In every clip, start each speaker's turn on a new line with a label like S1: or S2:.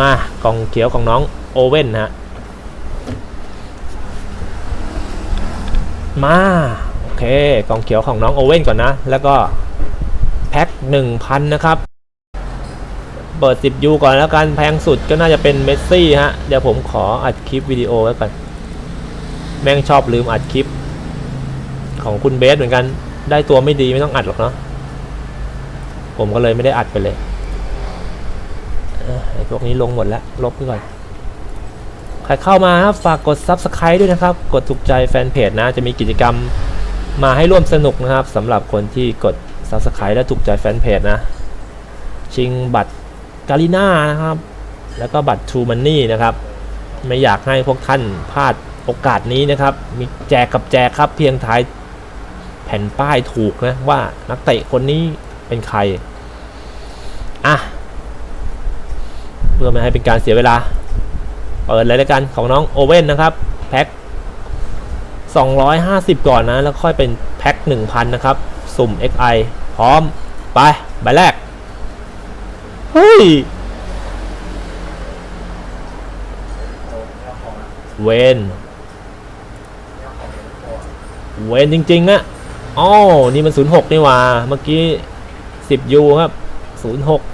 S1: มากองเขียวของน้องโอเว่นนะฮะมาโอเคกองเขียวของน้องโอเว่นก่อนนะ แล้วก็แพ็ค1,000นะครับ เปิด10ยูก่อนแล้วกันแพงสุดก็น่าจะเป็นเมสซี่ฮะ เดี๋ยวผมขออัดคลิปวิดีโอไว้ก่อน แม่งชอบลืมอัดคลิป ของคุณเบสเหมือนกัน ได้ตัวไม่ดีไม่ต้องอัดหรอกเนาะผมก็เลยไม่ได้อัดไปเลย ไอ้พวกนี้ลงหมดแล้ว ลบไปก่อน ใครเข้ามาครับฝากกด Subscribe ด้วยนะครับ กดถูกใจแฟนเพจนะ จะมีกิจกรรมมาให้ร่วมสนุกนะครับสำหรับคนที่กด Subscribe และถูกใจแฟนเพจนะ ชิงบัตรกาลิน่านะครับ แล้วก็บัตร True Money นะครับ ไม่อยากให้พวกท่านพลาดโอกาสนี้นะครับ มีแจกกับแจกครับเพียงทายแผ่นป้ายถูกนะว่านักเตะคนนี้เป็นใคร อะ เพื่อไม่ให้เป็นการเสียเวลา เปิดเลยแล้วกันของน้องโอเว่นนะครับ แพ็ค250 ก่อนนะ แล้วค่อยเป็นแพ็ค1,000 นะครับ สุ่ม XI พร้อม ไป ใบแรก เฮ้ย เวนเวนจริงๆอะอ๋อนี่มัน 06 นี่ว่า เมื่อกี้ 10ยูครับ 06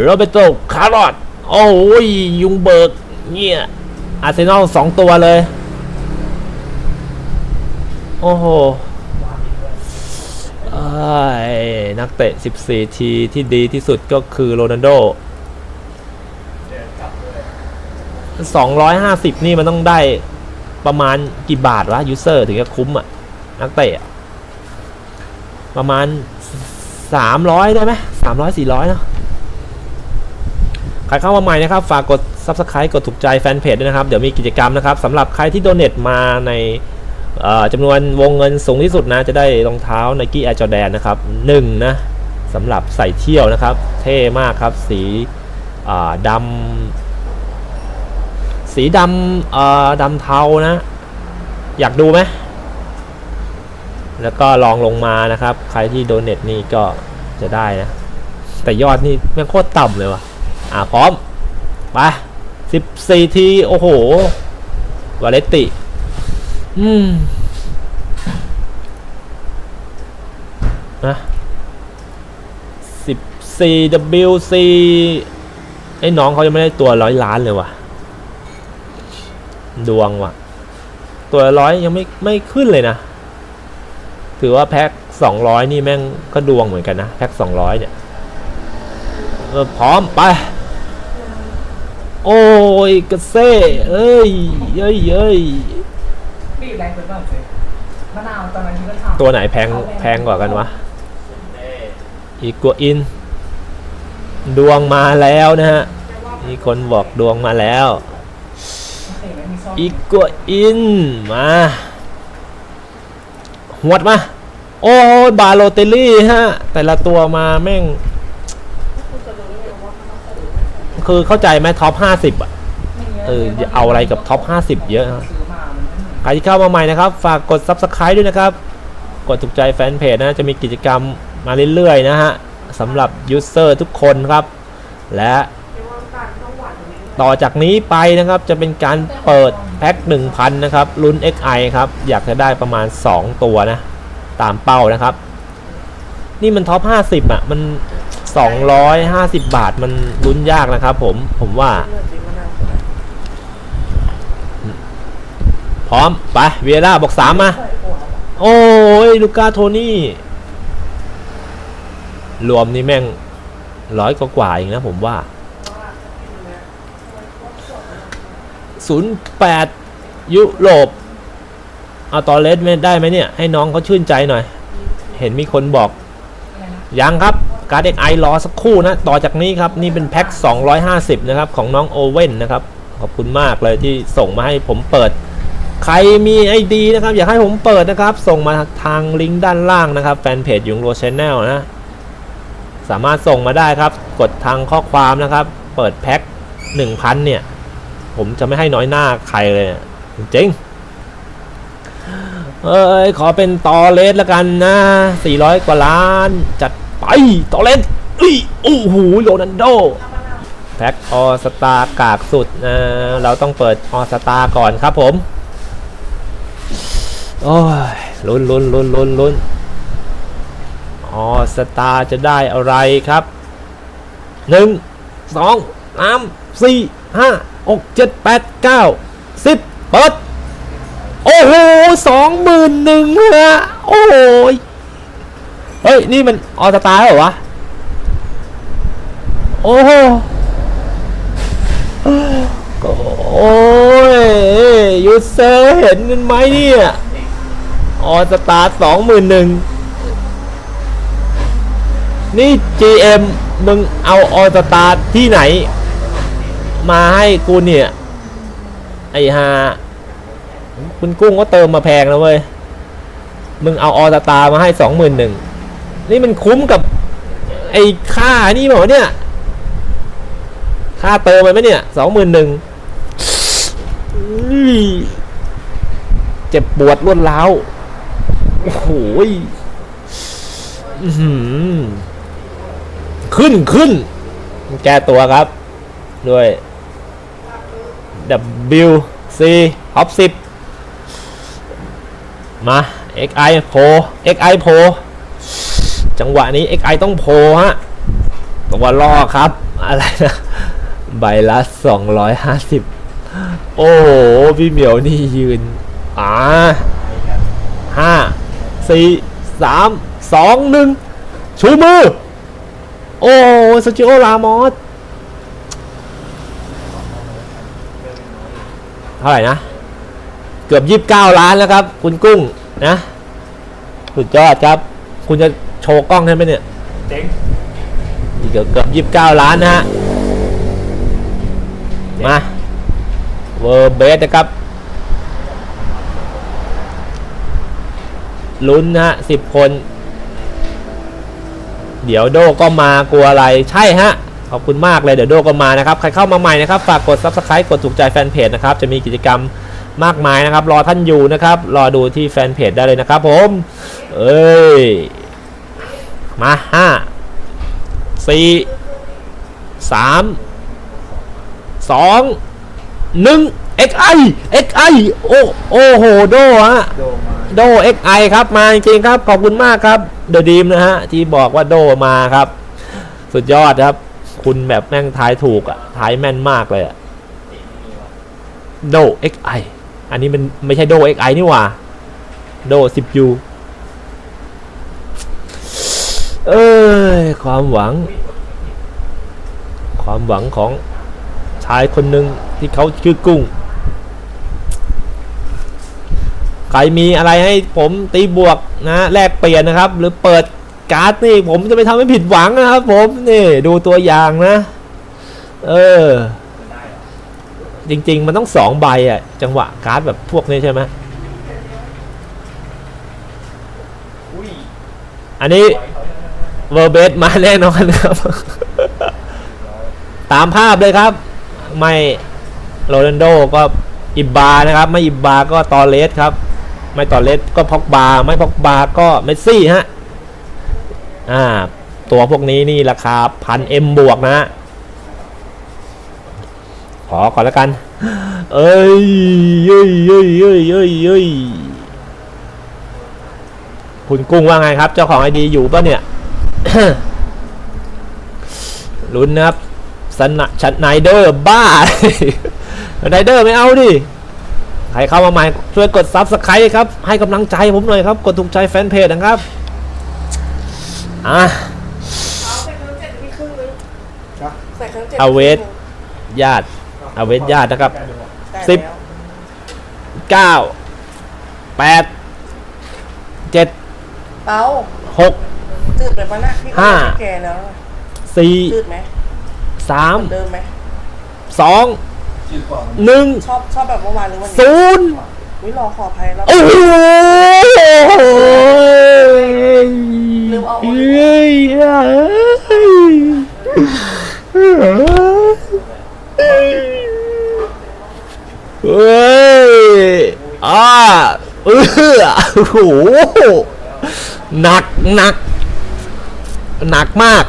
S1: โรเบโตคาร์ลอตโอ้ยยุงเบิกเนี่ยอาร์เซนอลสองตัวเลย โอ้โหนักเตะ 14 ทีที่ดีที่สุดก็คือโรนัลโด 250 นี่มันต้องได้ประมาณกี่บาทวะยูเซอร์ถึงจะคุ้มอะ นักเตะประมาณ 300 ได้ไหม300 400 เนาะ ครเข้ามาใหม่นะครับฝากกด Subscribe กดถูกใจแฟนเพจด้วยนะครับ เดี๋ยวมีกิจกรรมนะครับสำหรับใครที่โดเน a มาในจำนวนวงเงินสูงที่สุดนะ จะได้รองเท้า Nike Air Jordan นะครับ1นะสำหรับใส่เที่ยวนะครับ เท่มากครับ สีดำสีดำดำเทานะ อยากดูไหมแล้วก็ลองลงมานะครับ ใครที่โดเน a นี่ก็จะได้นะ แต่ยอดนี่แม่งโคตรต่ำเลยว่ะ อ่าพร้อมไปสิบสี่ที โอ้โห วาเลตติ อืมนะสิบสี่ WC ไอ้น้องเขายังไม่ได้ตัวร้อยล้านเลยว่ะ ดวงว่ะ ตัวร้อยยังไม่ไม่ขึ้นเลยนะ ถือว่าแพ็คสองร้อยนี่แม่งก็ดวงเหมือนกันนะ แพ็คสองร้อยเนี่ยพร้อมไป โอ้ยกระเซ่เอ้ยเย้ยเย้ย
S2: บีบแรงไปเปล่าเจ๊มะนาวตอนนั้นที่ก็ทำ
S1: ตัวไหนแพงแพงกว่ากันวะ อีกัวอิน ดวงมาแล้วนะฮะ มีคนบอกดวงมาแล้ว
S2: โอเคไม่มีซ่อม
S1: อีกัวอิน มาหวดมา โอ้ยบาโลเตลลี่ฮะ แต่ละตัวมาแม่ง คือเข้าใจไหมท็อป50อะเอออย่าเอาอะไรกับท็อป50เยอะฮะ
S2: ซื้อมามันไม่เหมือน
S1: ใครที่เข้ามาใหม่นะครับ ฝากกด Subscribe ด้วยนะครับ กดถูกใจแฟนเพจนะจะมีกิจกรรมมาเรื่อยๆนะฮะสำหรับยูเซอร์ทุกคนครับ และต่อจากนี้ไปนะครับจะเป็นการเปิดแพ็ค1,000 นะครับลุ้น XI ครับ อยากจะได้ประมาณ 2 ตัวนะ ตามเป้านะครับ นี่มันท็อป 50 อะ มัน 250 บาทมันลุ้นยากนะครับผมผมว่า พร้อม ไป เวียร่าบอกสามมา โอ้ย ลูก้าโทนี่ รวมนี่แม่งร้อยกว่าเองนะผมว่า 08 ยุโรปเอาตอเลสได้ไหมเนี่ย ให้น้องเขาชื่นใจหน่อย เห็นมีคนบอก ยังครับ การ์ดเอ็กไอรอสักคู่นะ ต่อจากนี้ครับ นี่เป็นแพ็ค250 นะครับ ของน้องโอเว่นนะครับ ขอบคุณมากเลยที่ส่งมาให้ผมเปิด ใครมีไอดีนะครับ อยากให้ผมเปิดนะครับ ส่งมาทางลิงก์ด้านล่างนะครับ แฟนเพจยุงโรชแนลนะ สามารถส่งมาได้ครับ กดทางข้อความนะครับ เปิดแพ็ค1,000 เนี่ย ผมจะไม่ให้น้อยหน้าใครเลยจริงเอ้ย ขอเป็นตอเลสแล้วกันนะ 400 กว่าล้าน จัด ไปตอเลสเอ้ยโอ้โหโรนันโดแพ็คออสตากากสุดนะเราต้องเปิดออสตาก่อนครับผมโอ้ยลุ้นลุ้นลุ้นลุ้นลุ้นออสตาจะได้อะไรครับหนึ่งสองสามสี่ห้าหกเจ็ดแปดเก้าสิบเปิดโอ้โหสองหมื่นหนึ่งฮะโอ้ย เฮ้ย นี่มันออสตาเหรอวะ โอ้โหโอ้ยยูเซอร์เห็นกันไหมเนี่ยออสตาสองหมื่นหนึ่งนี่ GM มึงเอาออสตาที่ไหน มาให้กูเนี่ย ไอ้ฮาคุณกุ้งก็เติมมาแพงแล้วเว้ย มึงเอาออสตามาให้สองหมื่นหนึ่ง นี่มันคุ้มกับ ไอ้ค่านี่เปล่าวะเนี่ย ค่าเติมไปไหมเนี่ยสองหมื่นหนึ่งเจ็บปวดรวดร้าว โอ้โหขึ้นขึ้น แก้ตัวครับ ด้วย W C ท็อป10มา XI โพ XI โพ จังหวะนี้ XI ต้องโพฮะตัวล่อครับ อะไรนะใบละ250 โอ้โห พี่เหมียวนี่ยืน อ่าห้าสี่สามสองหนึ่งชูมือ โอ้สจิโอลามอสเท่าไหร่นะ เกือบยี่สิบเก้าล้านแล้วครับ คุณกุ้งนะ สุดยอดครับ คุณจะ โชว์กล้องให้ไหมเนี่ย
S2: เจ๊ง
S1: เกือบเกือบยี่สิบเก้าล้านนะฮะ มาเวอร์เบสนะครับ ลุ้นนะฮะสิบคน เดี๋ยวโดก็มากลัวอะไรใช่ฮะ ขอบคุณมากเลยเดี๋ยวโดก็มานะครับ ใครเข้ามาใหม่นะครับ ฝากกด Subscribe กดถูกใจแฟนเพจนะครับ จะมีกิจกรรมมากมายนะครับ รอท่านอยู่นะครับ รอดูที่แฟนเพจได้เลยนะครับผม เอ้ย มาห้าสี่สามสองหนึ่ง XI XI โอ้โอ้โหโดฮะ
S2: โดมา
S1: โด XI ครับมาจริงๆครับ ขอบคุณมากครับเดอะดีมนะฮะ ที่บอกว่าโดมาครับ สุดยอดครับ คุณแบบแม่งทายถูกอะทายแม่นมากเลยอะโด XI อันนี้มันไม่ใช่โด XI นี่หว่าโด 10U เอ้ยความหวัง ความหวังของชายคนหนึ่งที่เขาชื่อกุ้ง ใครมีอะไรให้ผมตีบวกนะแลกเปลี่ยนนะครับ หรือเปิดการ์ดนี่ผมจะไม่ทำให้ผิดหวังนะครับผมนี่ดูตัวอย่างนะ เออ
S2: ได้เหรอ
S1: จริง ๆ มันต้องสองใบอะจังหวะการ์ดแบบพวกนี้ใช่ไหม
S2: อุ้ย
S1: อันนี้ เวอร์เบสมาแน่นอนครับ ตามภาพเลยครับ ไม่โรนัลโดก็อิบบานะครับ ไม่อิบบาก็ตอเลสครับ ไม่ตอเลสก็พอกบาไม่พอกบาก็เมสซี่ฮะอ่า ตัวพวกนี้นี่ราคาพันเอ็มบวกนะ ขอก่อนแล้วกัน เอ้ยเย้ยเย้ยเย้ยเย้ยเย้ยคุณกุ้งว่าไงครับ เจ้าของไอดีอยู่ปะเนี่ย ลุ้นนะครับสนะชัดไนเดอร์บ้าไนเดอร์ไม่เอาดิใครเข้ามาใหม่ช่วยกดซับสไครต์ครับ ให้กำลังใจผมหน่อยครับ กดถูกใจแฟนเพจนะครับ อะ
S3: เอาใส่เครื่องเจ็ดมีครึ่งนึงใส่เครื่องเจ็ด
S1: เอาเวทญาติเอาเวทญาตินะครับ
S3: แต่
S1: สิบ
S3: แล้ว
S1: เก้าแปดเจ็ด
S3: เป้า
S1: หก
S3: จืดไปปะนะพี่ก็
S1: ห้า
S3: ไม่แก่แล้ว
S1: สี่
S3: จืดไหม
S1: สาม
S3: เหมือนเดิมไหม
S1: สอง
S2: จืดกว่า
S1: หนึ่ง
S3: ชอบชอบแบบเมื่อวานหรือวันนี้
S1: ศูนย์
S3: วิรอขออภัยแล้ว
S1: โอ้โห
S3: ลืมเอาออก
S1: เฮ้ยเฮ้ยอ่าเออโอ้โหหนักหนัก หนักมาก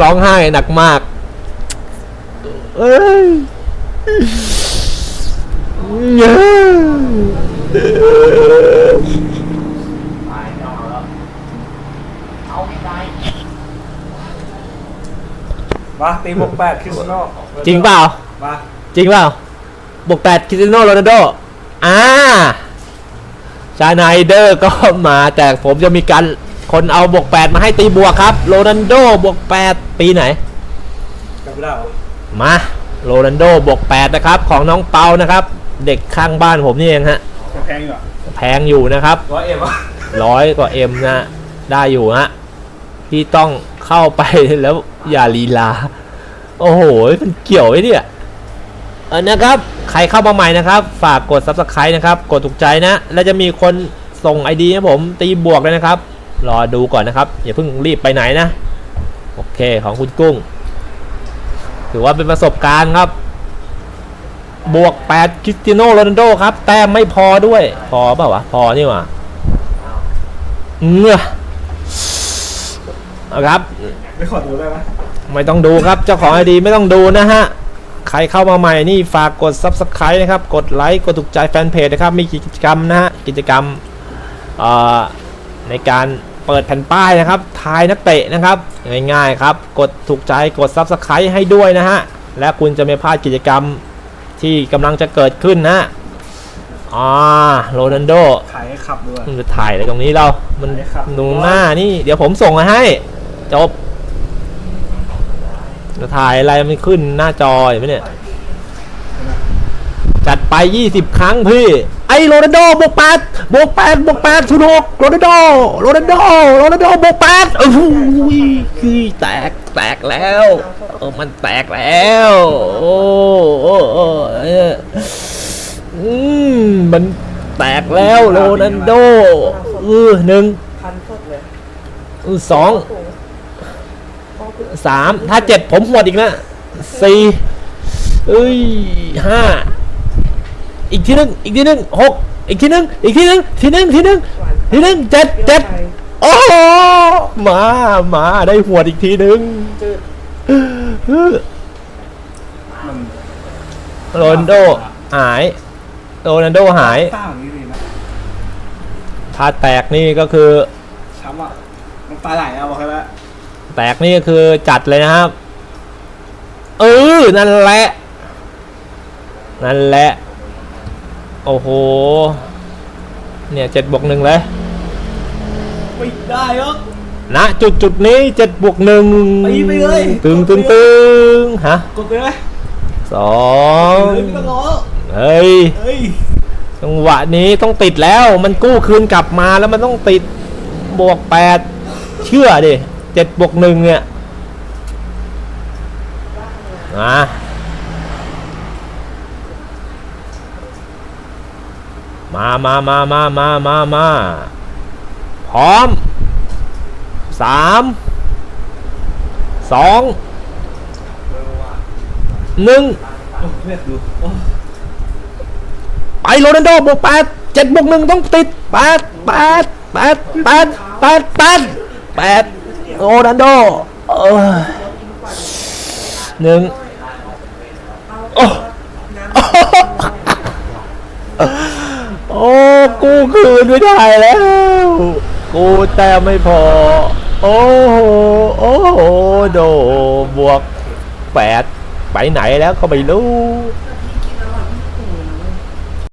S1: ร้องไห้หนักมาก เอ้ยเย้
S3: มาตีบวกแปดคริสโน
S1: จริงเปล่า
S3: มา
S1: จริงเปล่า บวกแปดคริสโนโรนัลโด อ่าชาไนเดอร์ก็มาแต่ผมจะมีการ คนเอาบวกแปดมาให้ตีบวกครับโรนัลโดบวกแปดปีไหน
S3: จำไม่ได้เหรอ
S1: มาโรนัลโดบวกแปดนะครับ ของน้องเปานะครับ เด็กข้างบ้านผมนี่เองฮะ
S3: จะแพงอยู่อะ
S1: แพงอยู่นะครับ
S3: ร้อยเอ็มอะ
S1: ร้อยกว่าเอ็มนะได้อยู่ฮะที่ต้องเข้าไปแล้วอย่าลีลา โอ้โหมันเกี่ยวไอ้เนี่ยเออนะครับ ใครเข้ามาใหม่นะครับ ฝากกด subscribe นะครับ กดถูกใจนะ แล้วจะมีคนส่ง ID ให้ผมตีบวกเลยนะครับ รอดูก่อนนะครับ อย่าเพิ่งรีบไปไหนนะ โอเคของคุณกุ้ง ถือว่าเป็นประสบการณ์ครับ บวก 8 คริสเตียโนโรนัลโดครับ แต้มไม่พอด้วย พอเปล่าวะ พอนี่หว่าเงือเอาครับ
S3: ไม่ขอดูได้ไหม
S1: ไม่ต้องดูครับ เจ้าของไอดีไม่ต้องดูนะฮะ ใครเข้ามาใหม่นี่ฝากกด Subscribe นะครับ กดไลค์ กดถูกใจแฟนเพจนะครับ มีกิจกรรมนะฮะ กิจกรรมเอ่อในการ เปิดแผ่นป้ายนะครับ ทายนักเตะนะครับ ง่ายๆครับ กดถูกใจ กด Subscribe ให้ด้วยนะฮะ และคุณจะไม่พลาดกิจกรรมที่กำลังจะเกิดขึ้นนะฮะอ่าโรนัลโด
S3: ขายให้ขับด้วย
S1: มันจะถ่ายอะไรตรงนี้เรา มัน
S3: ไหนครับ
S1: ตรงหน้านี่ เดี๋ยวผมส่งมาให้ จบจะถ่ายอะไรมันขึ้นหน้าจอเห็นไหมเนี่ย จัดไป 20 ครั้งพี่ ไอโรนัลโดบวกแปดบวกแปดบวกแปดศูนย์หกโรนัลโดโรนัลโดโรนัลโดบวกแปดโอ้โหคือแตกแตกแล้วเออมันแตกแล้ว โอ้โอ้อืมมันแตกแล้วโรนัลโดเออหนึ่ง
S3: ส
S1: องสามถ้าเจ็ดผมหวดอีกนะสี่เอ้ยห้า อีกทีหนึงอีกทีหนึงหกอีกทีหนึงอีกทีหนึงทีหนึงทีหนึงทีหนึงเจ็ดเจ็ดโอ้โหมามาได้หวดอีกทีหนึง
S3: มัน
S1: โรนลโดหายโรนัลโดหาย
S3: สร้างอย่างนี้ดีนะ
S1: ถ้าแตกนี่ก็คือ
S3: ช้ำอะมันตาไหลเอาบอกแค่นั้น
S1: แตกนี่ก็คือจัดเลยนะครับ เออ นั่นแหละ นั่นแหละ โอ้โห เนี่ยเจ็ดบวกหนึ่งเลย
S3: ไม่ได้หรอก
S1: ณจุดจุดนี้เจ็ดบวกหนึ่ง
S3: ตีไปเลย
S1: ตึงตึงตึงฮะ
S3: กดไปเลย
S1: สอง
S3: เฮ้ยไม่ต้องรอ
S1: เฮ้ย
S3: เฮ้ย
S1: จังหวะนี้ต้องติดแล้วมันกู้คืนกลับมาแล้วมันต้องติดบวกแปดเชื่อดิเจ็ดบวกหนึ่งเนี่ย มา มามามามามามามาพร้อมสามสองหนึ่งไปโรนัลโดบวกแปดเจ็ดบวกหนึ่งต้องติดแปดแปดแปดแปดแปดแปดแปดโรนัลโดเออหนึ่งโอ้ กูคืนไม่ได้แล้ว กูแต่ไม่พอ โอ้โห โอ้โห โด บวกแปดไปไหนแล้วก็ไม่รู้